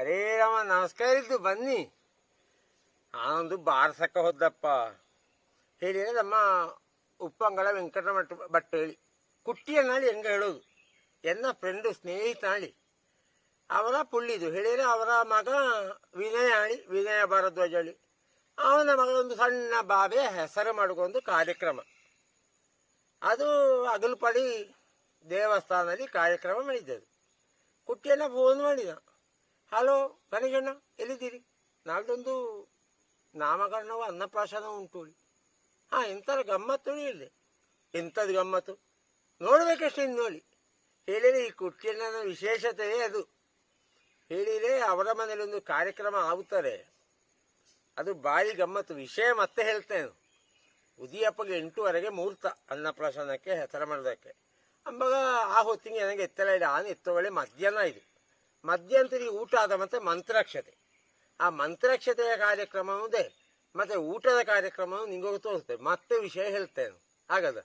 ಹರೇ ರಾಮ ನಮಸ್ಕಾರ ಇದ್ದು ಬನ್ನಿ. ಆನಂದು ಬಾರ್ಸಕ್ಕ ಹೋದಪ್ಪ ಹೇಳಿ ನಮ್ಮ ಉಪ್ಪಂಗಳ ವೆಂಕಟಮಠ ಭಟ್ ಹೇಳಿ. ಕುಟ್ಟಿಯ ನಾಳಿ ಹೆಂಗ ಹೇಳೋದು? ಎನ್ನ ಫ್ರೆಂಡು ಸ್ನೇಹಿತ ನಾಳಿ ಅವರ ಪುಳ್ಳಿದು. ಹೇಳಿದ್ರೆ ಅವರ ಮಗ ವಿನಯ ಆಳಿ ವಿನಯ ಭಾರದ್ವಾಜ ಹೇಳಿ. ಅವನ ಒಂದು ಸಣ್ಣ ಬಾಬೆ ಹೆಸರು ಮಾಡಿಕೊಂಡು ಕಾರ್ಯಕ್ರಮ. ಅದು ಅಗಲ್ಪಡಿ ದೇವಸ್ಥಾನದಲ್ಲಿ ಕಾರ್ಯಕ್ರಮ ಮಾಡಿದ್ದದು. ಕುಟ್ಟಿಯನ್ನ ಫೋನ್ ಮಾಡಿದ. ಹಲೋ, ಗಣೇಶಣ್ಣ, ಎಲ್ಲಿದ್ದೀರಿ? ನಾಳ್ದೊಂದು ನಾಮಕರಣವು ಅನ್ನಪ್ರಾಶನ ಉಂಟು ಹಾಂ ಇಂಥದ್ದು ಗಮ್ಮತ್ತು ಇಲ್ಲಿ. ಎಂಥದ್ದು ಗಮ್ಮತ್ತು? ನೋಡಬೇಕಷ್ಟೇ ಇನ್ನು ನೋಡಿ ಹೇಳಿದರೆ ಈ ಕುಟ್ಟಿಯಣ್ಣನ ವಿಶೇಷತೆಯೇ ಅದು. ಹೇಳಿದರೆ ಅವರ ಮನೇಲಿ ಒಂದು ಕಾರ್ಯಕ್ರಮ ಆಗುತ್ತಾರೆ ಅದು ಭಾರಿ ಗಮ್ಮತ್ತು. ವಿಷಯ ಮತ್ತೆ ಹೇಳ್ತೇನೆ. ಉದಿಯಪ್ಪಗೆ ಎಂಟೂವರೆಗೆ ಮುಹೂರ್ತ ಅನ್ನಪ್ರಾಶನಕ್ಕೆ ಹೆಸರು ಮಾಡೋದಕ್ಕೆ. ಅಂಬಾಗ ಆ ಹೊತ್ತಿಗೆ ನನಗೆ ಎತ್ತಲ ಇಲ್ಲ ಆನೆ ಎತ್ತೋಳೆ ಮಧ್ಯಾಹ್ನ ಇದೆ. ಮಧ್ಯಾಹ್ನದಲ್ಲಿ ಊಟ ಆದ ಮತ್ತೆ ಮಂತ್ರಾಕ್ಷತೆ. ಆ ಮಂತ್ರಾಕ್ಷತೆಯ ಕಾರ್ಯಕ್ರಮ ಇದೆ ಮತ್ತೆ ಊಟದ ಕಾರ್ಯಕ್ರಮವೂ ನಿಮಗೆ ತೋರಿಸ್ತೇವೆ ಮತ್ತೆ ವಿಷಯ ಹೇಳ್ತೇನೆ. ಆಗದ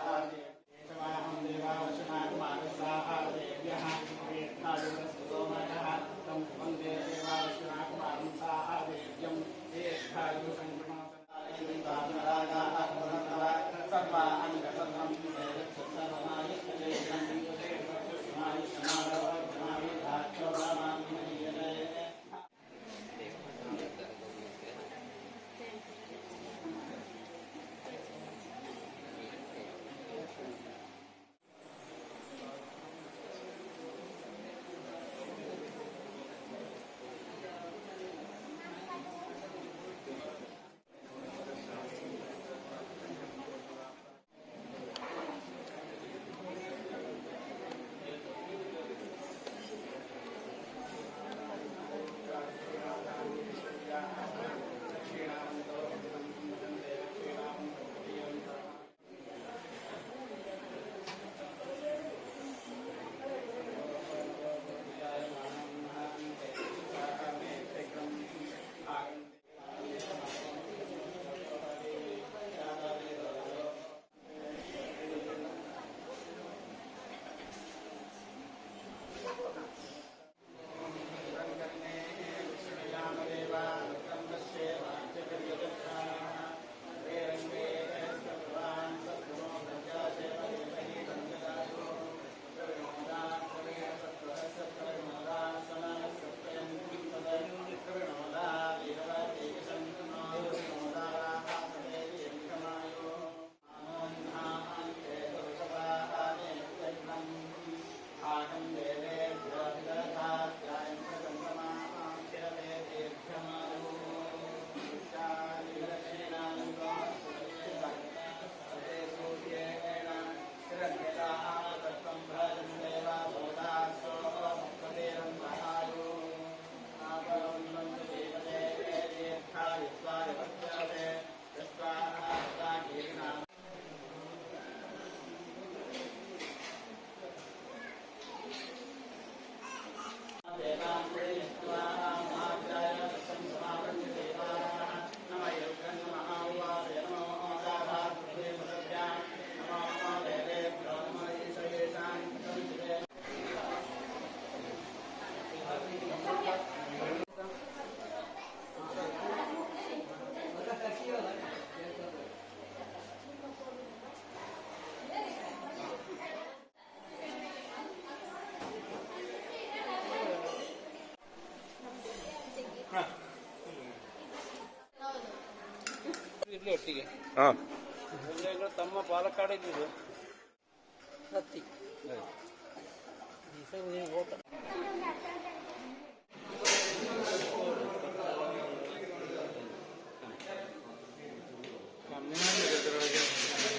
വീട്ടിലൊട്ടിക്ക് ആ. ഞങ്ങൾ തമ്മ പാലക്കാടേക്ക് സത്യം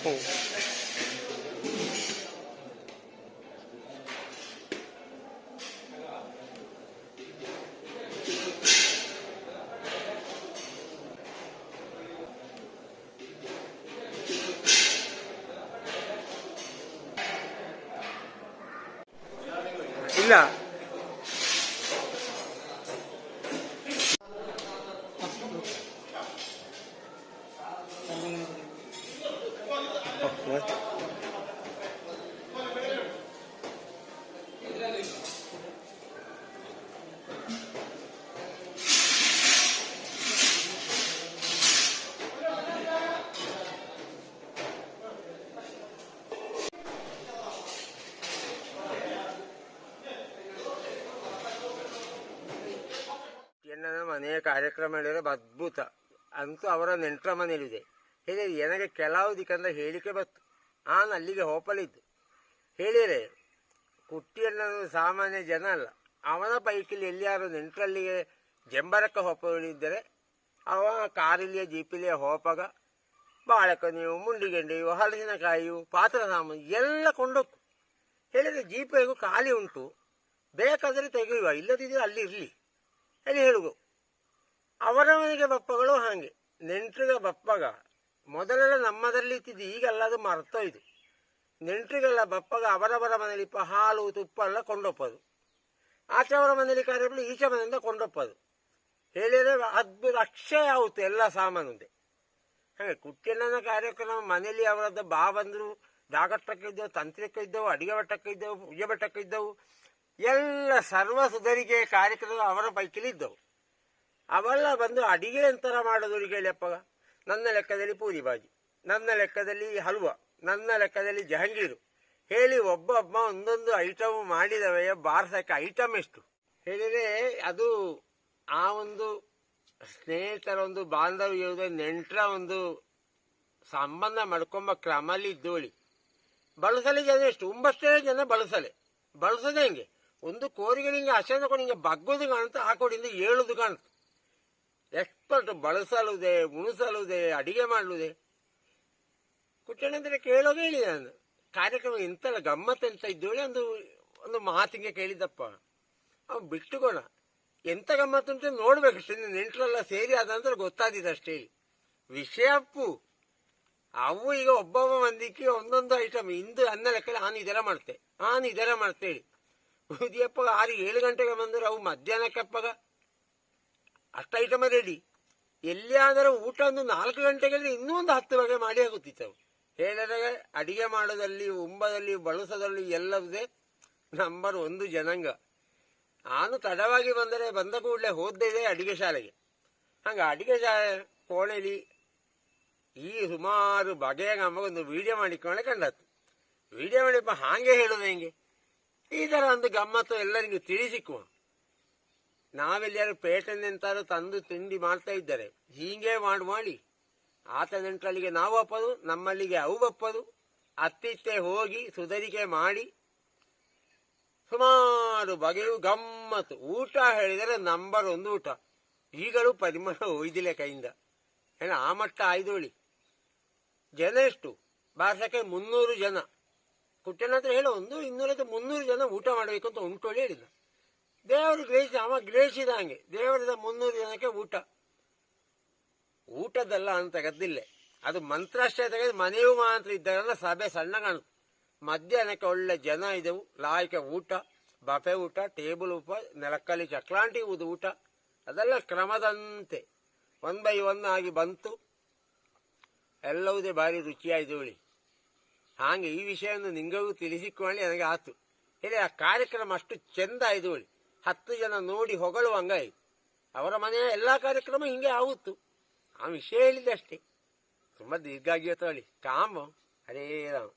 ഓ ಇಲ್ಲ ಎನ್ನದ ಮನೆಯ ಕಾರ್ಯಕ್ರಮ ಹೇಳಿದ್ರೆ ಅದ್ಭುತ. ಅಂತೂ ಅವರ ನೆಂಟರ ಮನೇಲಿದೆ ಹೇಳಿದ್ರೆ ನನಗೆ ದಿಕ್ಕಂದ್ರೆ ಹೇಳಿಕೆ ಬತ್ತು ನಾನು ಅಲ್ಲಿಗೆ ಹೋಪಲಿದ್ದು ಹೇಳಿದರೆ, ಕುಟ್ಟಿಯಣ್ಣನು ಸಾಮಾನ್ಯ ಜನ ಅಲ್ಲ. ಅವನ ಪೈಕಿಲಿ ಎಲ್ಲಿಯಾರು ನೆಂಟರಲ್ಲಿಗೆ ಜಂಬರಕ್ಕೆ ಹೋಪಿದ್ದರೆ ಅವ ಕಾರಿಲಿಯ ಜೀಪಿಲಿಯ ಹೋಪಗ ಬಾಳೆಕೊನೆಯು ಮುಂಡಿಗೆಂಡೆಯು, ಹಲಸಿನಕಾಯಿಯು ಪಾತ್ರ ಸಾಮಾನು ಎಲ್ಲ ಕೊಂಡೋಗ್ತು ಹೇಳಿದರೆ ಜೀಪ್ ಖಾಲಿ ಉಂಟು. ಬೇಕಾದರೆ ತೆಗೆಯುವ, ಇಲ್ಲದಿದ್ದರೆ ಅಲ್ಲಿ ಇರಲಿ. ಹೇಳಿ ಹೇಳುದು ಅವರ ಮನೆಗೆ ಬಪ್ಪಗಳು ಹಾಗೆ. ನೆಂಟ್ರಿಗ ಬಪ್ಪಗ. ಮೊದಲೆಲ್ಲ ನಮ್ಮದಲ್ಲಿ ಇತ್ತಿದ್ದು ಈಗೆಲ್ಲ, ಅದು ಮರ್ತೋಯ್ತು ನೆಂಟ್ರಿಗೆಲ್ಲ ಬಪ್ಪಗ ಅವರವರ ಮನೇಲಿ ಪ ಹಾಲು, ತುಪ್ಪ ಎಲ್ಲ ಕೊಂಡೊಪ್ಪದು. ಆಚೆ ಅವರ ಮನೆಯಲ್ಲಿ ಕಾರ್ಯಗಳು ಈಚೆ ಮನೆಯಿಂದ ಕೊಂಡೊಪ್ಪದು. ಹೇಳಿದರೆ ಅದ್ಭುತ ಅಕ್ಷಯ ಆಗುತ್ತೆ ಎಲ್ಲ ಸಾಮಾನುಂದೆ ಹಾಗೆ ಕುಟ್ಟಿಯಣ್ಣನ ಕಾರ್ಯಕ್ರಮ ಮನೇಲಿ ಅವರದ್ದು ಬಾ ಬಂದರು ಜಾಗಟ್ಟಕ್ಕೆ ಇದ್ದವು ಅಡಿಗೆ ಭಟ್ಟಕ್ಕೆ ಇದ್ದವು, ಪೂಜೆ ಭಟ್ಟಕ್ಕೆ ಇದ್ದವು, ಎಲ್ಲ ಸರ್ವ ಸುಧರಿಗೆ ಕಾರ್ಯಕ್ರಮ ಅವರ ಪೈಕಿಲಿ ಇದ್ದವು ಅವೆಲ್ಲ ಬಂದು ಅಡಿಗೆ ಅಂತರ ಮಾಡೋದು ಕೇಳಿಯಪ್ಪ ನನ್ನ ಲೆಕ್ಕದಲ್ಲಿ ಪೂರಿ ಬಾಜಿ ನನ್ನ ಲೆಕ್ಕದಲ್ಲಿ ಹಲ್ವ, ನನ್ನ ಲೆಕ್ಕದಲ್ಲಿ ಜಹಂಗೀರು. ಹೇಳಿ ಒಬ್ಬೊಬ್ಬ ಒಂದೊಂದು ಐಟಮ್ ಮಾಡಿದವೆಯ ಬಾರ್ಸಕ್ಕೆ ಐಟಮ್ ಎಷ್ಟು? ಹೇಳಿದರೆ ಅದು ಆ ಒಂದು ಸ್ನೇಹಿತರ ಒಂದು ಬಾಂಧವ್ಯ ಇರುವುದು, ನೆಂಟರ ಒಂದು ಸಂಬಂಧ ಮಾಡ್ಕೊಂಬ ಕ್ರಮಲ್ಲಿ ಇದ್ದೋಳಿ. ಬಳಸಲಿ ಜನ ಎಷ್ಟು? ಒಂಬಷ್ಟೇ ಜನ ಬಳಸಲೆ. ಬಳಸದೆ ಹೆಂಗೆ? ಒಂದು ಕೋರಿಗೆ ನಿಂಗೆ ಅಸೆ ಹಿಂಗೆ ಬಗ್ಗೋದು ಕಾಣುತ್ತೆ ಏಳೋದು ಏಳುದು ಕಾಣುತ್ತೆ. ಎಕ್ಸ್ಪರ್ಟ್ ಬಳಸಲುದೆ, ಉಣಿಸಲುದೆ, ಅಡಿಗೆ ಮಾಡಲುದೆ. ಕುಟ್ಟಣಂದ್ರೆ ಕೇಳೋದೇ ಹೇಳಿ ನಾನು. ಕಾರ್ಯಕ್ರಮ ಎಂತೆಲ್ಲ, ಗಮ್ಮತ್ ಅಂತ ಇದ್ದೇಳಿ ಒಂದು ಒಂದು ಮಾತಿಗೆ ಕೇಳಿದಪ್ಪ ಅವ್ ಬಿಟ್ಟುಕೋಣ ಎಂತ ಗಮ್ಮತ್ತು ಅಂತ ನೋಡ್ಬೇಕಷ್ಟೇ ನೆಂಟರೆಲ್ಲ ಸೇರಿ ಅದ ನಂತರ ಗೊತ್ತಾದಿದೆ ಅಷ್ಟೇ ವಿಷಯ ಅಪ್ಪು. ಅವು ಈಗ ಒಬ್ಬೊಬ್ಬ ಮಂದಿಗೆ ಒಂದೊಂದು ಐಟಮ್ ಇಂದು ಅನ್ನ ಲೆಕ್ಕದಲ್ಲಿ ನಾನು ಇದೆಲ್ಲ ಮಾಡ್ತೆ. ನಾನು ಇದೆಲ್ಲ ಮಾಡ್ತೇಳಿ ಉದಿಯಪ್ಪ ಆರು ಏಳು ಗಂಟೆಗೆ ಬಂದ್ರೆ ಅವು ಮಧ್ಯಾಹ್ನಕ್ಕಪ್ಪಗ ಅಷ್ಟು ಐಟಮ್ ರೆಡಿ ಎಲ್ಲಿಯಾದರೂ ಊಟ ಒಂದು ನಾಲ್ಕು ಗಂಟೆಗೆ ಇನ್ನೂ ಒಂದು ಹತ್ತು ಬಗೆ ಮಾಡಿ ಆಗುತ್ತಿತ್ತು ಹೇಳಿದಾಗ ಅಡಿಗೆ ಮಾಡೋದಲ್ಲಿ ಉಂಬದಲ್ಲಿ ಬಳಸೋದಲ್ಲಿ ಎಲ್ಲವುದೇ ನಂಬರ್ ಒಂದು ಜನಾಂಗ. ನಾನು ತಡವಾಗಿ ಬಂದರೆ ಬಂದ ಕೂಡಲೇ ಹೋದ್ದೇ ಅಡಿಗೆ ಶಾಲೆಗೆ. ಹಂಗೆ ಅಡಿಗೆ ಶಾಲೆ ಕೋಣೆಲಿ ಈ ಸುಮಾರು ಬಗೆಯ ಒಂದು ವಿಡಿಯೋ ಮಾಡಿಕೊಂಡೆ ಕಂಡತ್ತು ವಿಡಿಯೋ ಮಾಡಿಪ್ಪ ಹಾಗೆ ಹೇಳೋದು ಹೆಂಗೆ? ಈ ಥರ ಒಂದು ಗಮ್ಮತ್ತು ಎಲ್ಲರಿಗೂ ತಿಳಿಸಿಕುವ ನಾವೆಲ್ಲಾರು ಪೇಟೆನೆಂತಾರು ತಂದು ತಿಂಡಿ ಮಾಡ್ತಾ ಇದ್ದಾರೆ. ಹೀಗೆ ಮಾಡಿ ಮಾಡಿ ಆತ ನೆಂಟರಲ್ಲಿಗೆ ನಾವು ಒಪ್ಪದು, ನಮ್ಮಲ್ಲಿಗೆ ಅವು ಒಪ್ಪದು. ಅತ್ತಿತ್ತೆ ಹೋಗಿ ಸುಧರಿಕೆ ಮಾಡಿ ಸುಮಾರು ಬಗೆಯು ಗಮ್ಮತ್ತು. ಊಟ ಹೇಳಿದರೆ ನಂಬರ್ ಒಂದು ಊಟ. ಈಗಲೂ ಪರಿಮಳ ಒಯ್ದಿಲ್ಲ ಕೈಯಿಂದ. ಏನ ಆ ಮಟ್ಟ ಆಯ್ದೋಳಿ ಜನ ಎಷ್ಟು? ಭಾಷಕ್ಕೆ ಮುನ್ನೂರು ಜನ. ಕುಟ್ಟನ ಹತ್ರ ಹೇಳೋ, ಒಂದು ಇನ್ನೂರೈದು ಮುನ್ನೂರು ಜನ ಊಟ ಮಾಡಬೇಕು ಅಂತ ಉಂಟೋಳಿ ಹೇಳಿದ ದೇವರು ಗ್ರಹಿಸಿ ಅವ ಗ್ರಹಿಸಿದ ಹಂಗೆ ದೇವರದ ಮುನ್ನೂರು ಜನಕ್ಕೆ ಊಟ. ಊಟದಲ್ಲ ಅಂತ ಗದ್ದಿಲ್ಲ. ಅದು ಮಂತ್ರಾಷ್ಟೇ ತೆಗೆದು ಮನೆಯೂ ಮಾತ್ರ ಇದ್ದಾಗಲ್ಲ, ಸಭೆ ಸಣ್ಣ ಕಾಣುತ್ತೆ ಮಧ್ಯಾಹ್ನಕ್ಕೆ ಒಳ್ಳೆ ಜನ ಇದ್ದವು. ಲಾಯಕ ಊಟ, ಬಫೆ ಊಟ, ಟೇಬಲ್ ಉಪ, ನೆಲಕ್ಕಲ್ಲಿ ಚಕ್ಲಾಂಟಿ ಊದು ಊಟ. ಅದೆಲ್ಲ ಕ್ರಮದಂತೆ. ಒನ್ ಬೈ ಒನ್ ಆಗಿ ಬಂತು. ಎಲ್ಲವುದೇ ಭಾರಿ ರುಚಿಯಾಯಿತು ಹೇಳಿ. ಹಾಗೆ ಈ ವಿಷಯವನ್ನು ನಿಂಗೂ ತಿಳಿಸಿಕೊಳ್ಳಿ, ನನಗೆ ಆತು. ಹೇಳಿ, ಆ ಕಾರ್ಯಕ್ರಮ ಅಷ್ಟು ಚೆಂದ ಆಯ್ತು ಹೇಳಿ. ಹತ್ತು ಜನ ನೋಡಿ ಹೊಗಳುವಂಗಾಯಿತು ಅವರ ಮನೆಯ ಎಲ್ಲ ಕಾರ್ಯಕ್ರಮ ಹಿಂಗೆ ಆಗುತ್ತು ಆ ವಿಷಯ ಹೇಳಿದ್ದಷ್ಟೇ. ತುಂಬ ದೀರ್ಘ ಆಗಿಯೋ ಹೇಳಿ ಕಾಮ. ಹರೇ ರಾಮ.